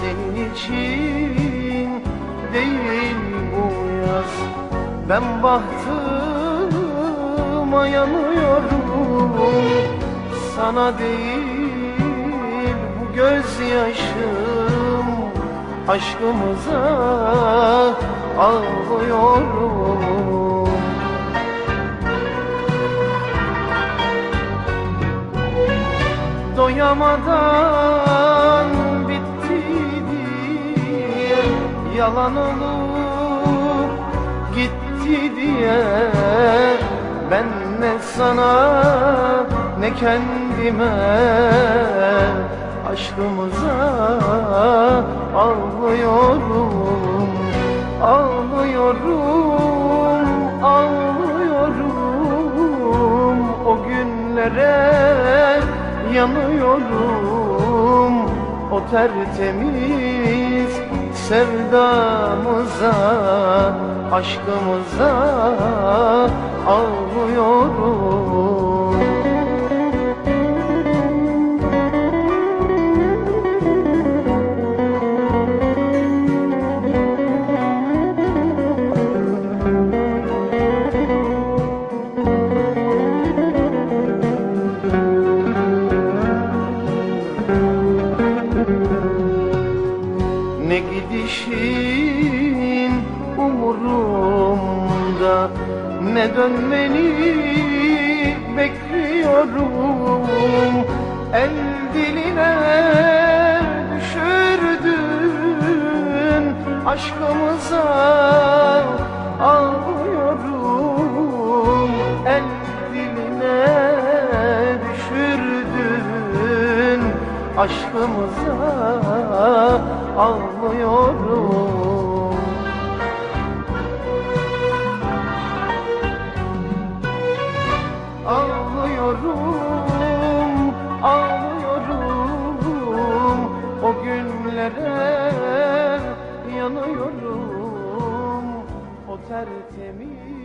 senin için değil bu yaz. Ben bahtıma yanıyorum. Sana değil bu gözyaşım. Aşkımıza ağlıyorum. Doyamadan Yalan olup gitti diye. Ben ne sana ne kendime Aşkımıza ağlıyorum Ağlıyorum, ağlıyorum O günlere yanıyorum O tertemiz sevdamıza Aşkımıza ağlıyorum umurumda. Ne dönmeni bekliyorum. El diline düşürdün. Aşkımıza ağlıyorum. El diline düşürdün. Aşkımıza ağlıyor tertemiz